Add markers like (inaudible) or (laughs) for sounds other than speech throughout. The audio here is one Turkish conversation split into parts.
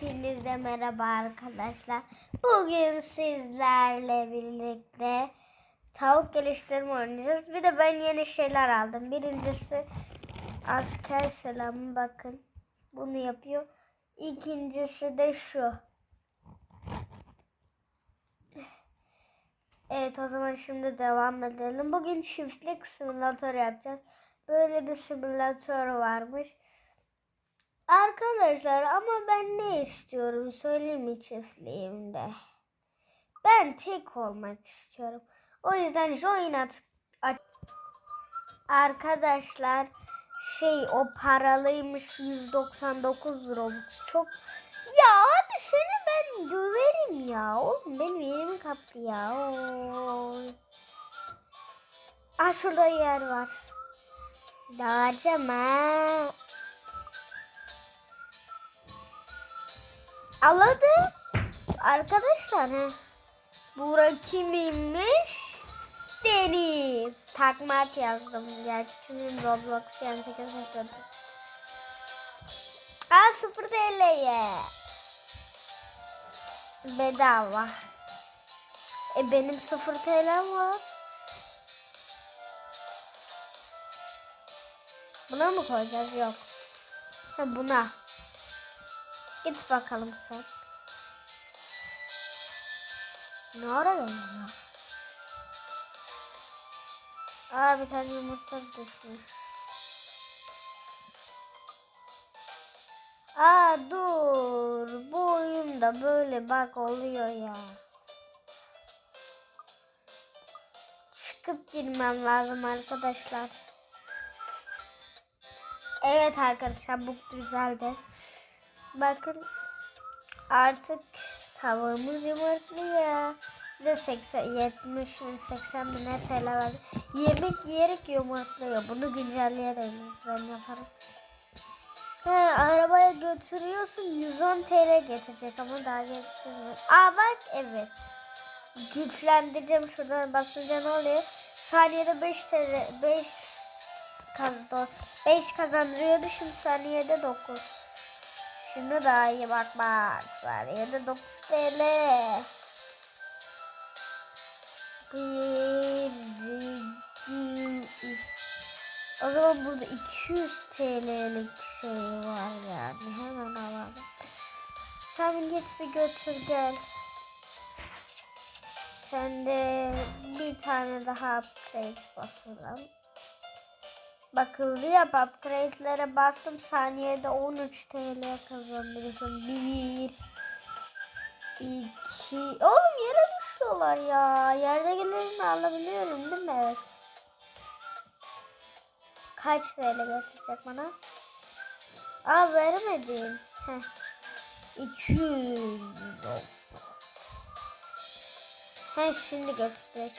Hepinize merhaba arkadaşlar. Bugün sizlerle birlikte tavuk geliştirme oynayacağız. Bir de ben yeni şeyler aldım. Birincisi asker selamı bakın. Bunu yapıyor. İkincisi de şu. Evet o zaman şimdi devam edelim. Bugün çiftlik simülatör yapacağız. Böyle bir simülatör varmış. Arkadaşlar ama ben ne istiyorum söyleyeyim mi çiftliğimde? Ben tek olmak istiyorum. O yüzden join at. Arkadaşlar şey o paralıymış 199 Robux. Çok ya abi seni ben döverim ya. Oğlum benim yerimi kaptı ya. Oy. Şurada yer var. Dağacağım ha. Anladım. Arkadaşlar he. Bura kimmiş? Deniz. Takmat yazdım. Gerçi çünkü Roblox yani 8 yaşında. Aa 0 TL'ye. Bedava. E benim 0 TL'm var. Buna mı koyacağız? Yok. Ha, buna. Git bakalım sen. Ne ara geldin? Aa bir tane yumurta düşmüş. Aa dur. Bu oyunda böyle bak oluyor ya. Çıkıp girmem lazım arkadaşlar. Evet arkadaşlar bu düzeldi. Bakın artık tavuğumuz yumurtluyor. Bir de 80, 70 bin 80 bin TL verdi. Yemek yiyerek yumurtluyor. Bunu güncelleyebiliriz. Ben yaparım. He, arabaya götürüyorsun 110 TL getirecek ama daha getirmiyor. Aa bak evet. Güçlendireceğim şuradan basınca ne oluyor? Saniyede 5 TL 5 kazandı. 5 kazandırıyordu şimdi saniyede 9. Şimdi daha iyi bak bak. Saniyede 9 TL. Bir, iki, üç. O zaman burada 200 TL'lik şey var yani. Hemen alalım. Sen git bir götür gel. Sen de bir tane daha upgrade basalım. Bakıldı yap upgrade'lere bastım saniyede 13 TL kazandırıyorsun. 1 2 Oğlum yere düşüyorlar ya. Yerde gelerini alabiliyorum değil mi? Evet. Kaç TL getirecek bana? Aa veremedim. Heh. 200 He şimdi götürecek.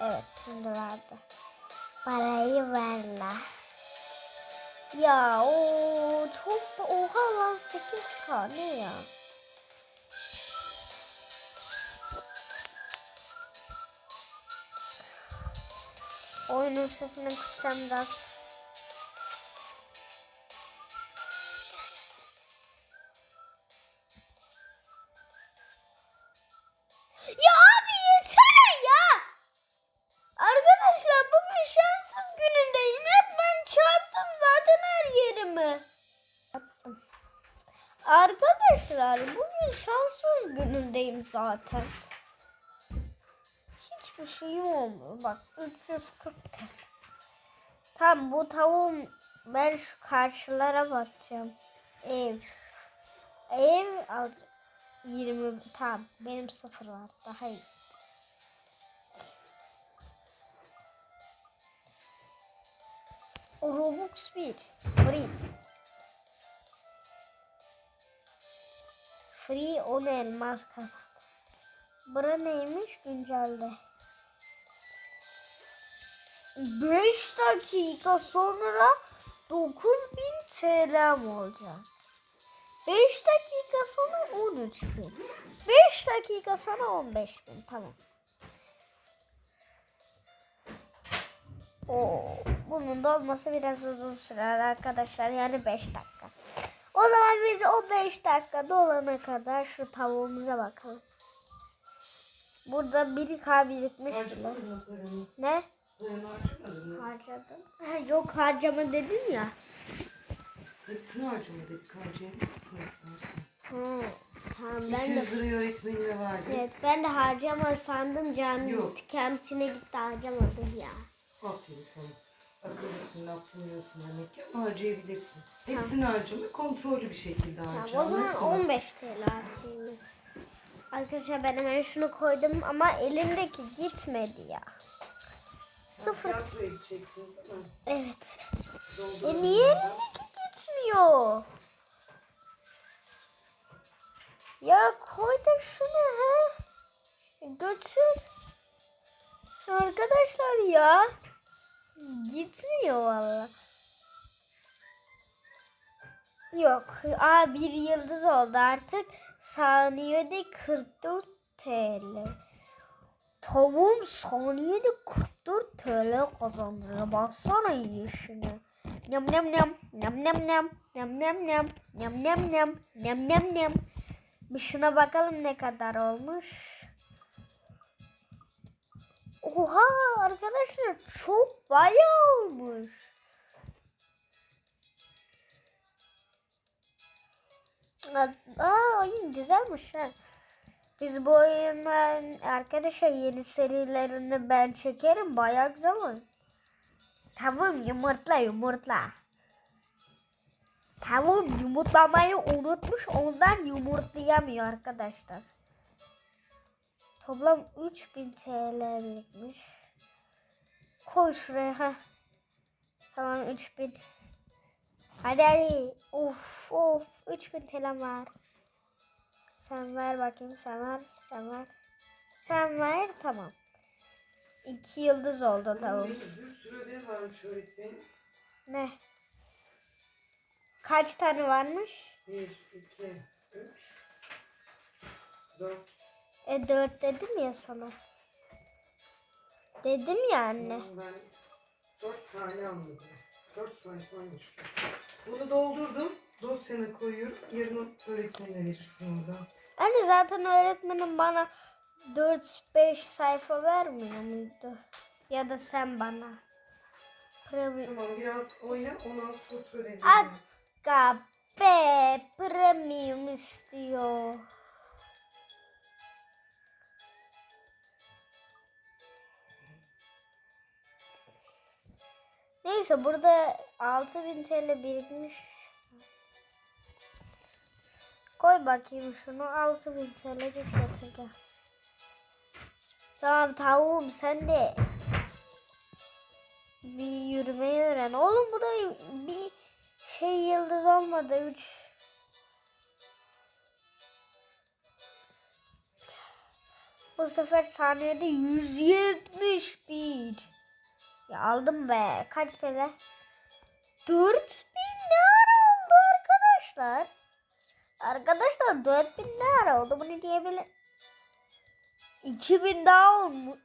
Evet şimdi verdi. Parayı ver la. Ya o çok oha lan 8k ne ya? Oyunun sesini kısacağım biraz. Zaten. Hiçbir şeyim olmuyor. Bak 340 TL. Tam bu tavuğum ben şu karşılara bakacağım. Ev. Ev alacağım. 20 tamam benim sıfır var daha iyi. Robux 1. Free. Free 10 elmas kazandı. Bura neymiş güncelde? 5 dakika sonra 9000 TL'm olacak. 5 dakika sonra 13 bin. 5 dakika sonra 15 bin. Tamam. Oo, bunun da olması biraz uzun sürer arkadaşlar. Yani 5 dakika. O zaman biz o 5 dakika dolana kadar şu tavuğumuza bakalım. Burada 1K birikmiş bile. Harcamadın mı paranı? Ne? Harcadım. Ha, Yok harcama dedin ya. Hepsini harcama dedik. Harcayalım hepsini istersen. Hı, tamam ben de 200 lirayı öğretmenine verdik. Evet ben de harcama sandım canım Yok. kendisine gitti harcamadım ya. Aferin sana. Akıllısın, laf dinliyorsun demek ki ama harcayabilirsin. Hepsini harcama, kontrollü bir şekilde Tamam, harca. o zaman anladın mı? 15 TL harcayacağız. Arkadaşlar ben hemen şunu koydum ama elimdeki gitmedi ya. Sıfır. Tiyatroya gideceksiniz ama. Evet. E niye elimdeki gitmiyor? Ya koy da şunu ha. Götür. Arkadaşlar ya. Gitmiyor valla. Yok. Aa bir yıldız oldu artık. Saniyede 44 TL. Tavuğum saniyede 44 TL kazanıyor. Baksana yiyişine. Nyam nyam nyam. Nyam nyam nyam. Nyam nyam nyam. Nyam nyam nyam. Nyam nyam nyam. Bir şuna bakalım ne kadar olmuş. Oha arkadaşlar çok bayağı olmuş. Aa oyun güzelmiş ha. Biz bu oyunların arkadaşlar yeni serilerini ben çekerim. Bayağı güzel oyun. Tavuğum yumurtla yumurtla. Tavuğum yumurtlamayı unutmuş ondan yumurtlayamıyor arkadaşlar. Toplam 3000 TL birikmiş. Koy şuraya ha. Tamam 3000. Hadi hadi. Of of 3000 TL var. Sen ver bakayım sen ver sen ver. Sen ver tamam. İki yıldız oldu Bir tavuğumuz. bir sürü ödev varmış öğretmenin. Ne? Kaç tane varmış? 1, 2, 3, 4, E dört dedim ya sana. Dedim ya anne. ben 4 tane anladım. 4 sayfaymış. Bunu doldurdum. Dosyana koyuyorum. Yarın öğretmenine verirsin orada. Anne zaten öğretmenim bana 4-5 sayfa vermiyor muydu? Ya da sen bana. Premium. Tamam biraz oyna. Ondan sonra otur ödevini. Aga be premium istiyor. Neyse burada 6000 TL birikmiş. Koy bakayım şunu 6000 TL geç götür gel. Tamam tavuğum sen de bir yürümeyi öğren. Oğlum bu da bir şey yıldız olmadı. Üç. Bu sefer saniyede 171. Ya aldım be. Kaç TL? 4000 ne ara oldu arkadaşlar? Arkadaşlar 4000 ne ara oldu? Bunu diyebilir. 2000 daha olmuş.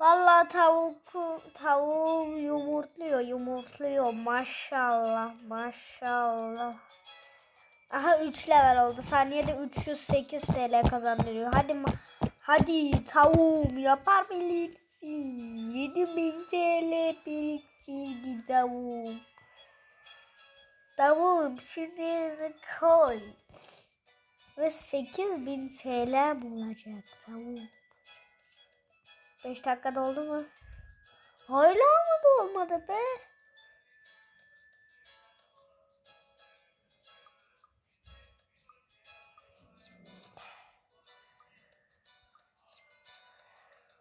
Vallahi tavuk tavuğum yumurtluyor yumurtluyor maşallah maşallah. Aha 3 level oldu. Saniyede 308 TL kazandırıyor. Hadi hadi tavuğum yapabilirsin. 7000 TL biriktirdi tavuğum. Tavuğum şimdi koy. Ve 8000 TL bulacak tavuğum. 5 dakika doldu mu? Hala mı dolmadı be?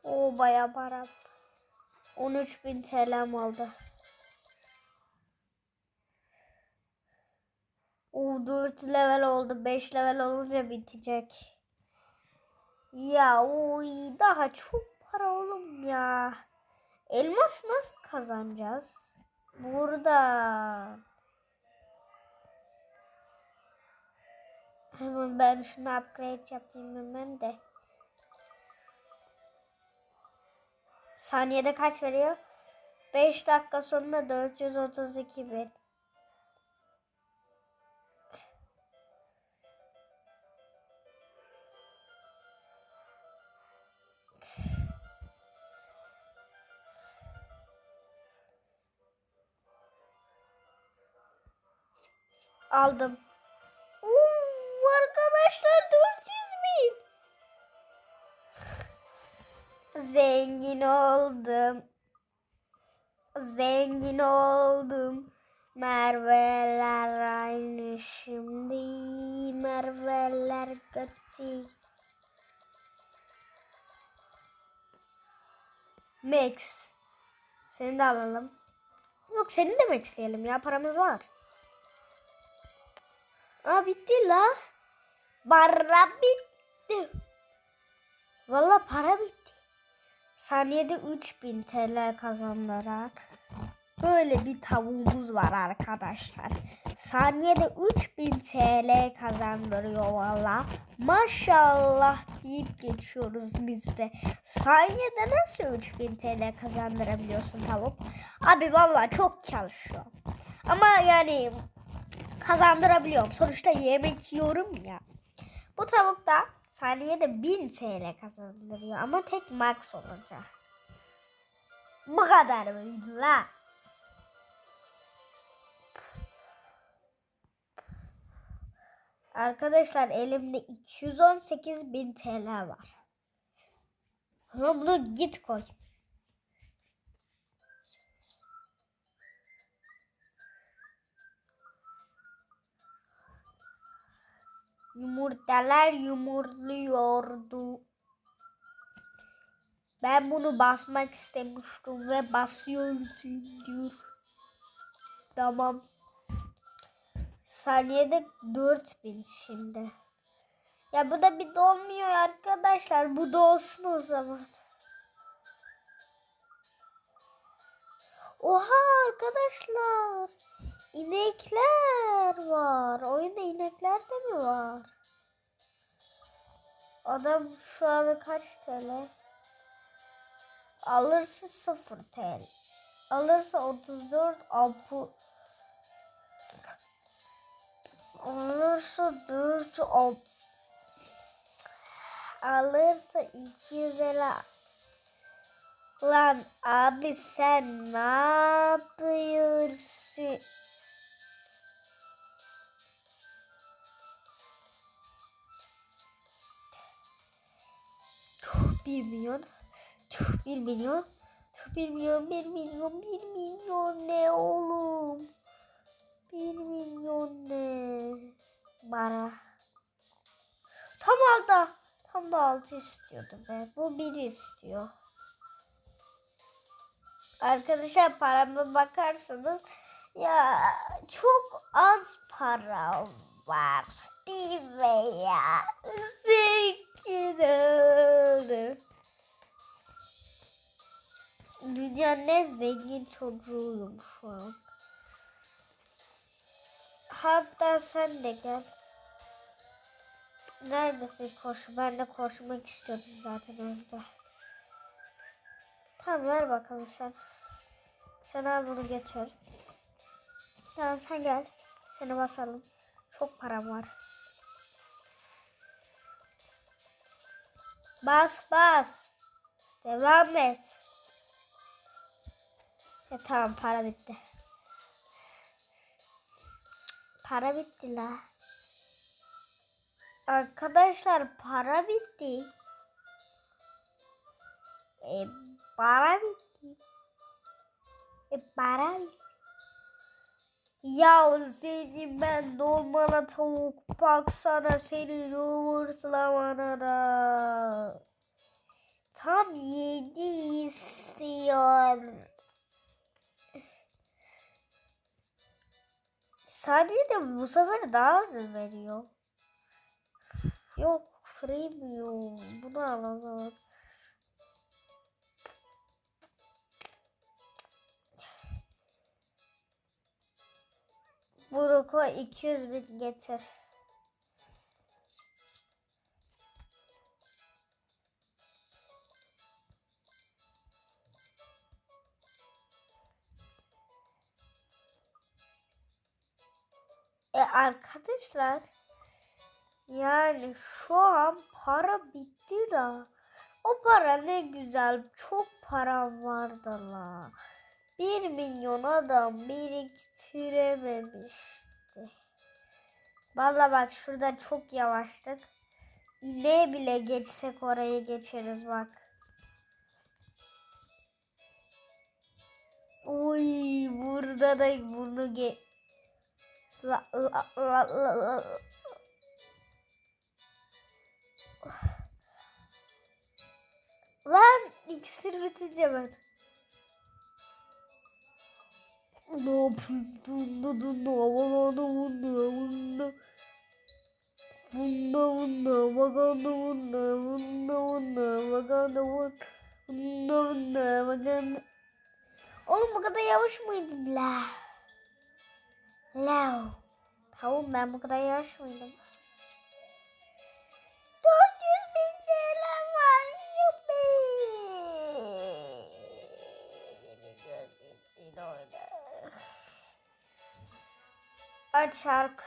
O bayağı para. 13.000 TL'm oldu. O 4 level oldu. 5 level olunca bitecek. Ya oy daha çok para oğlum ya. Elmas nasıl kazanacağız? Burada. Hemen ben şunu upgrade yapayım hemen de. Saniyede kaç veriyor? 5 dakika sonunda 432 bin. Aldım. Oo, arkadaşlar 400 bin. (laughs) Zengin ol. Zengin oldum. Merveler aynı şimdi. Merveler kötü. Max. Seni de alalım. Yok seni de maxleyelim ya paramız var. Aa bitti la. Para bitti. Valla para bitti. Saniyede 3000 TL kazandırarak böyle bir tavuğumuz var arkadaşlar. Saniyede 3000 TL kazandırıyor valla. Maşallah deyip geçiyoruz biz de. Saniyede nasıl 3000 TL kazandırabiliyorsun tavuk? Abi valla çok çalışıyor. Ama yani kazandırabiliyorum. Sonuçta yemek yiyorum ya. Bu tavuk da saniyede 1000 TL kazandırıyor ama tek max olacak. Bu kadar mıydı la? Arkadaşlar elimde 218 bin TL var. O zaman bunu git koy. Yumurtalar yumurtluyordu. Ben bunu basmak istemiştim ve basıyorum diyor. Tamam. Saniyede 4000 şimdi. Ya bu da bir dolmuyor arkadaşlar. Bu da olsun o zaman. Oha arkadaşlar. İnekler var. Oyunda inekler de mi var? Adam şu an kaç TL? Alırsa 0 TL. Alırsa 34 ampu. Alırsa 4 ampu. Alırsa 250 Lan abi sen ne yapıyorsun? Tuh, Bir milyon. Tuh, bir milyon. Tuh, bir milyon, bir milyon, bir milyon ne oğlum? Bir milyon ne? Bara. Tam aldı. Tam da altı istiyordu be. Bu biri istiyor. Arkadaşlar parama bakarsanız ya çok az para var ya? Zengin oldum. Dünyanın en zengin çocuğuyum şu an. Hatta sen de gel. Neredesin koş? Ben de koşmak istiyordum zaten az da. Tamam ver bakalım sen. Sen al bunu götür. Tamam sen gel. Seni basalım. Çok param var. Bas bas. Devam et. E tamam para bitti. Para bitti la. Arkadaşlar para bitti. E, para bitti. E, para bitti. Ya senin ben dolmana tavuk baksana senin yumurtlamana da. Tam yedi istiyor. Saniyede bu sefer daha az veriyor. Yok premium. Bunu al koy 200 bin getir. E arkadaşlar yani şu an para bitti la. O para ne güzel çok param vardı la. Bir milyon adam biriktirememişti. Valla bak şurada çok yavaştık. İneğe bile geçsek orayı geçeriz bak. Uy burada da bunu ge... La, la, la, la, la. Lan iksir bitince ben. Ne yapayım? Dunda dunda havalarda bunda bunda. Bunda bunda bakanda bunda bunda bunda bakanda bunda bunda bakanda. Oğlum bu kadar yavaş mıydım la? La. Tamam ben bu kadar yavaş mıydım? 400 bin TL Aç şarkı.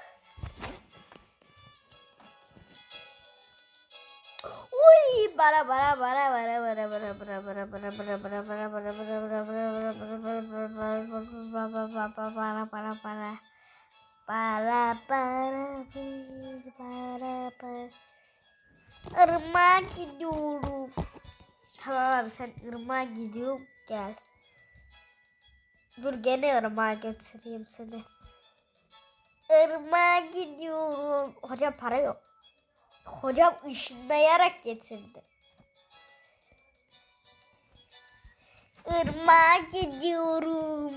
Uy bara bara bara bara bara bara bara bara bara bara bara bara bara bara bara bara bara para para para para Irmağa gidiyorum. Tamam abi sen ırmağa gidiyorum gel. Dur gene ırmağa götüreyim seni. Irmağa gidiyorum. Hocam para yok. Hocam ışınlayarak getirdi. Irmağa gidiyorum.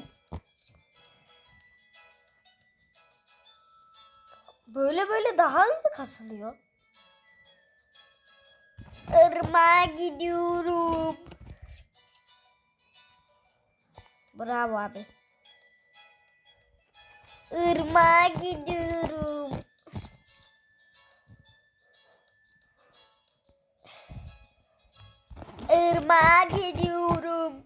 Böyle böyle daha hızlı kasılıyor. Irmağa gidiyorum. Bravo abi. Irmağa gidiyorum. Irmağa gidiyorum.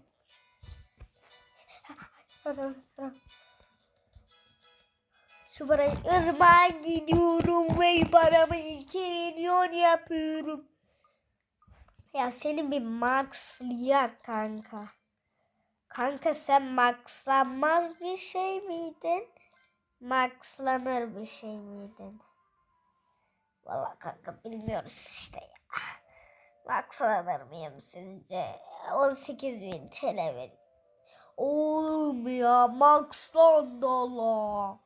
Şu parayı ırmağa gidiyorum ve paramı 2 milyon yapıyorum. Ya senin bir maxlayak kanka. Kanka sen maxlanmaz bir şey miydin? Maxlanır bir şey miydin? Vallahi kanka bilmiyoruz işte ya. Maxlanır mıyım sizce? 18 bin TL verin. Oğlum ya maxlandı Allah.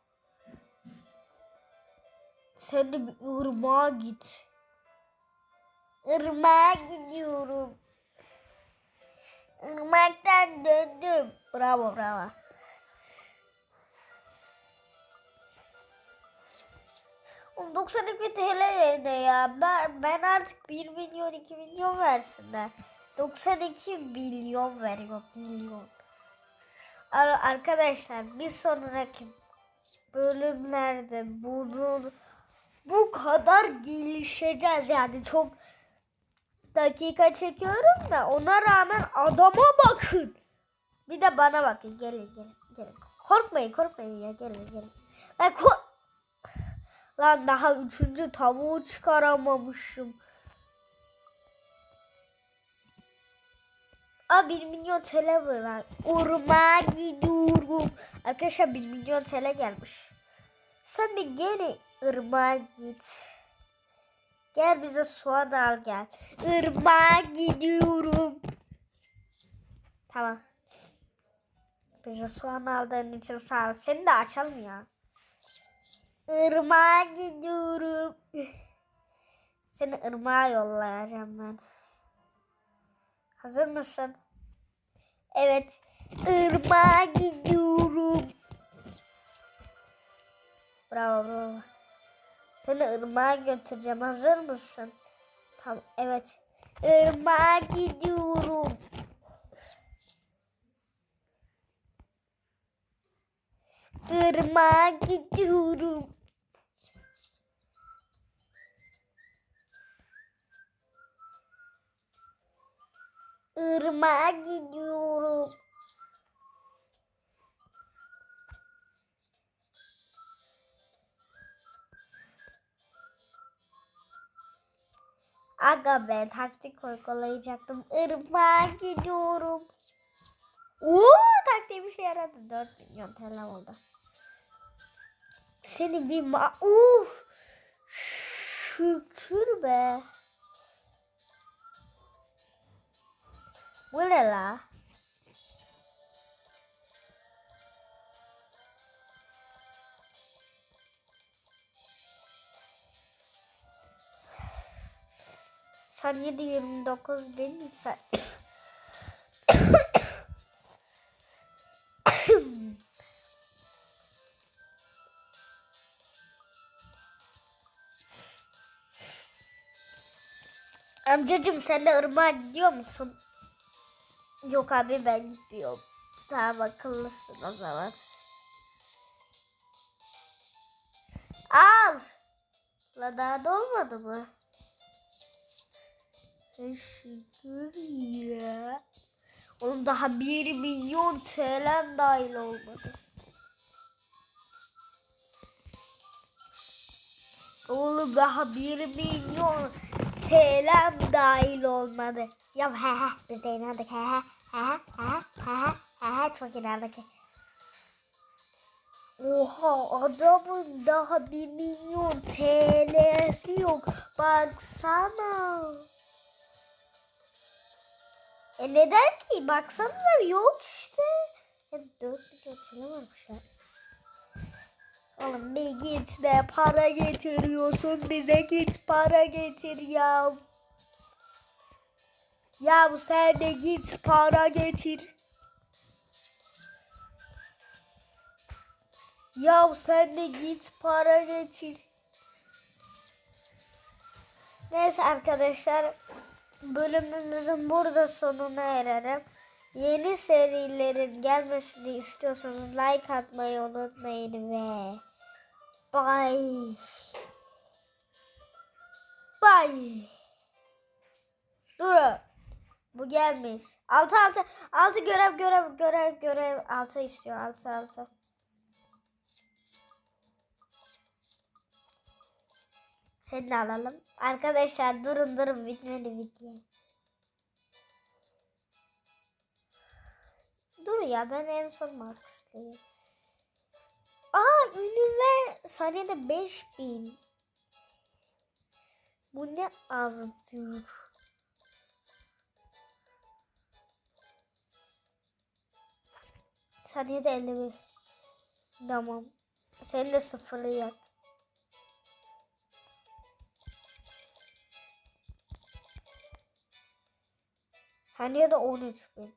Sen de bir ırmağa git. Irmağa gidiyorum. Irmaktan döndüm. Bravo bravo. 92 TL ne ya? Ben, ben artık 1 milyon 2 milyon versinler. 92 milyon veriyor milyon. Ar- Arkadaşlar bir sonraki bölümlerde bunu bu kadar gelişeceğiz yani çok dakika çekiyorum da ona rağmen adama bakın. Bir de bana bakın. Gelin gelin gelin. Korkmayın korkmayın ya gelin gelin. Lan ko- Lan daha üçüncü tavuğu çıkaramamışım. Aa 1 milyon TL var. Urma gidiyorum. Arkadaşlar 1 milyon TL gelmiş. Sen bir gene ırmağa git. Gel bize soğan al gel. Irmağa gidiyorum. Tamam. Bize soğan aldığın için sağ ol. Seni de açalım ya. Irmağa gidiyorum. (sighs) Seni ırmağa yollayacağım ben. Hazır mısın? Evet. Irmağa gidiyorum. Bravo bravo. Seni ırmağa götüreceğim. Hazır mısın? Tamam. Evet. Irmağa gidiyorum. Irmağa gidiyorum. Irmağa gidiyorum. Aga be taktik uygulayacaktım. Irmağa gidiyorum. Oo taktiğim işe yaradı. 4 milyon TL oldu. Senin bir ma... Uf! şükür be. Bu ne la? Saniyede 29 bin insan. (coughs) Amcacım sen de ırmağa gidiyor musun? Yok abi ben gitmiyorum. Tamam akıllısın o zaman. Al. La daha da olmadı mı? Şükür ya. Onun daha 1 milyon TL dahil olmadı. Oğlum daha 1 milyon TL dahil olmadı. Ya he he biz de inandık he he he he he he he he çok inandık. Oha adamın daha 1 milyon TL'si yok. Baksana. E neden ki? Baksana yok işte. Ya 4 milyon TL varmış ya. Oğlum bir git de para getiriyorsun bize git para getir ya. Ya sen de git para getir. Ya sen de git para getir. Neyse arkadaşlar bölümümüzün burada sonuna ererim. Yeni serilerin gelmesini istiyorsanız like atmayı unutmayın ve bye. Bye. Durun. Bu gelmiş. Altı altı. Altı görev görev görev görev. Altı istiyor. Altı altı. Seni de alalım. Arkadaşlar durun durun bitmedi video. Dur ya ben en son Marx'lıyım. Aa ünlü ve saniyede 5000. Bu ne azdır. Saniyede 51. Tamam. Sen de sıfırlı yap. Saniyede 13 bin.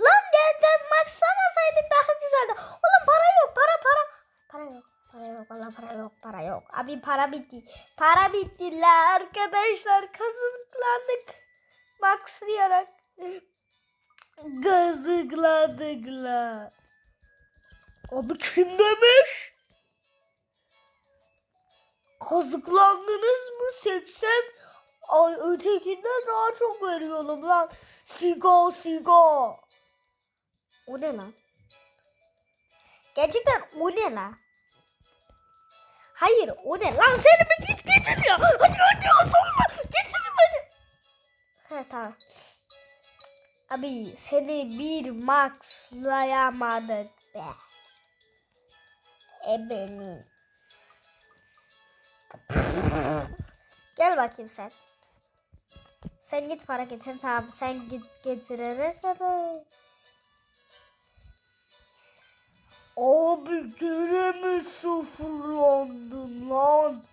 Lan geldim maksamasaydık daha güzeldi. Oğlum para yok para para. Para yok. Para yok valla para yok para yok. Abi para bitti. Para bitti la arkadaşlar kazıklandık. Maxlayarak. Gazıkladık la. Abi kim demiş? Kazıklandınız mı 80? Ay ötekinden daha çok veriyorum lan. Siga siga. O ne lan? Gerçekten o ne lan? Hayır o ne lan seni bir git getir ya. Hadi hadi hadi. Gitsin hadi. He tamam. Abi seni bir maxlayamadık be. E beni. (laughs) Gel bakayım sen. Sen git para getir tamam sen git getirene kadar. Abi gene mi sıfırlandın lan?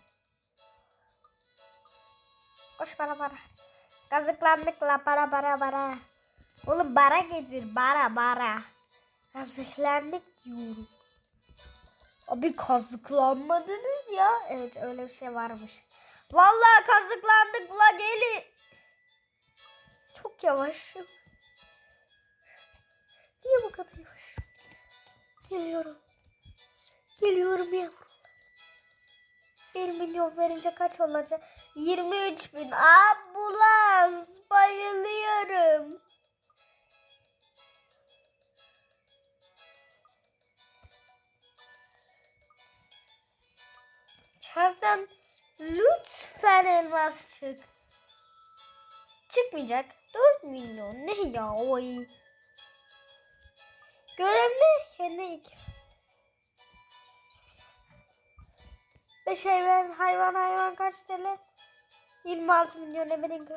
Koş para para. Kazıklandık la para para para. Oğlum bara getir bara bara. Kazıklandık diyorum. Abi kazıklanmadınız ya. Evet öyle bir şey varmış. Vallahi kazıklandık la gelin. Çok yavaşım. Niye bu kadar yavaş? Geliyorum. Geliyorum yavrum. 1 milyon verince kaç olacak? 23 bin. Ambulans. Bayılıyorum. Çarptan lütfen elmas çık. Çıkmayacak. 4 milyon. Ne ya oy. Görev ne? Kendi iki. 5 hayvan hayvan hayvan kaç TL? 26 milyon eminim ki.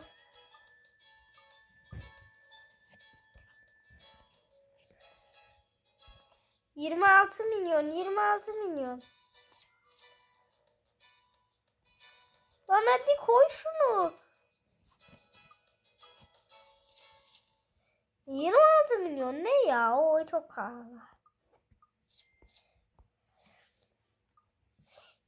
Yirmi altı milyon, yirmi altı milyon. Lan hadi koy şunu. 26 milyon ne ya? O çok pahalı.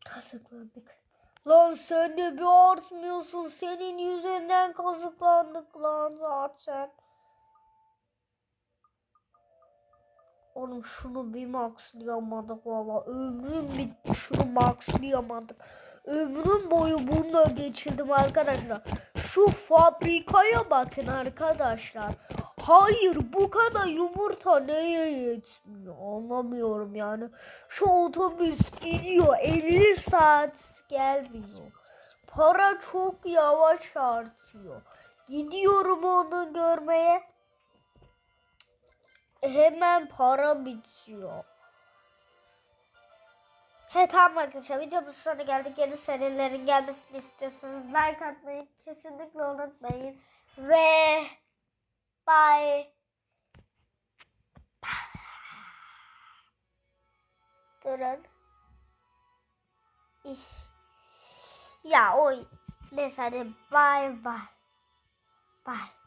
Kazıklandık. Lan sen de bir artmıyorsun. Senin yüzünden kazıklandık lan zaten. Oğlum şunu bir maxlayamadık valla. Ömrüm bitti. Şunu maxlayamadık. Ömrüm boyu bununla geçirdim arkadaşlar. Şu fabrikaya bakın arkadaşlar. Hayır bu kadar yumurta neye yetmiyor anlamıyorum yani. Şu otobüs gidiyor 50 saat gelmiyor. Para çok yavaş artıyor. Gidiyorum onu görmeye. Hemen para bitiyor. He tamam arkadaşlar videomuz sonuna geldik. Yeni serilerin gelmesini istiyorsanız like atmayı kesinlikle unutmayın. Ve bye. Durun. İh. Ya oy. Neyse hadi bye bye. Bye.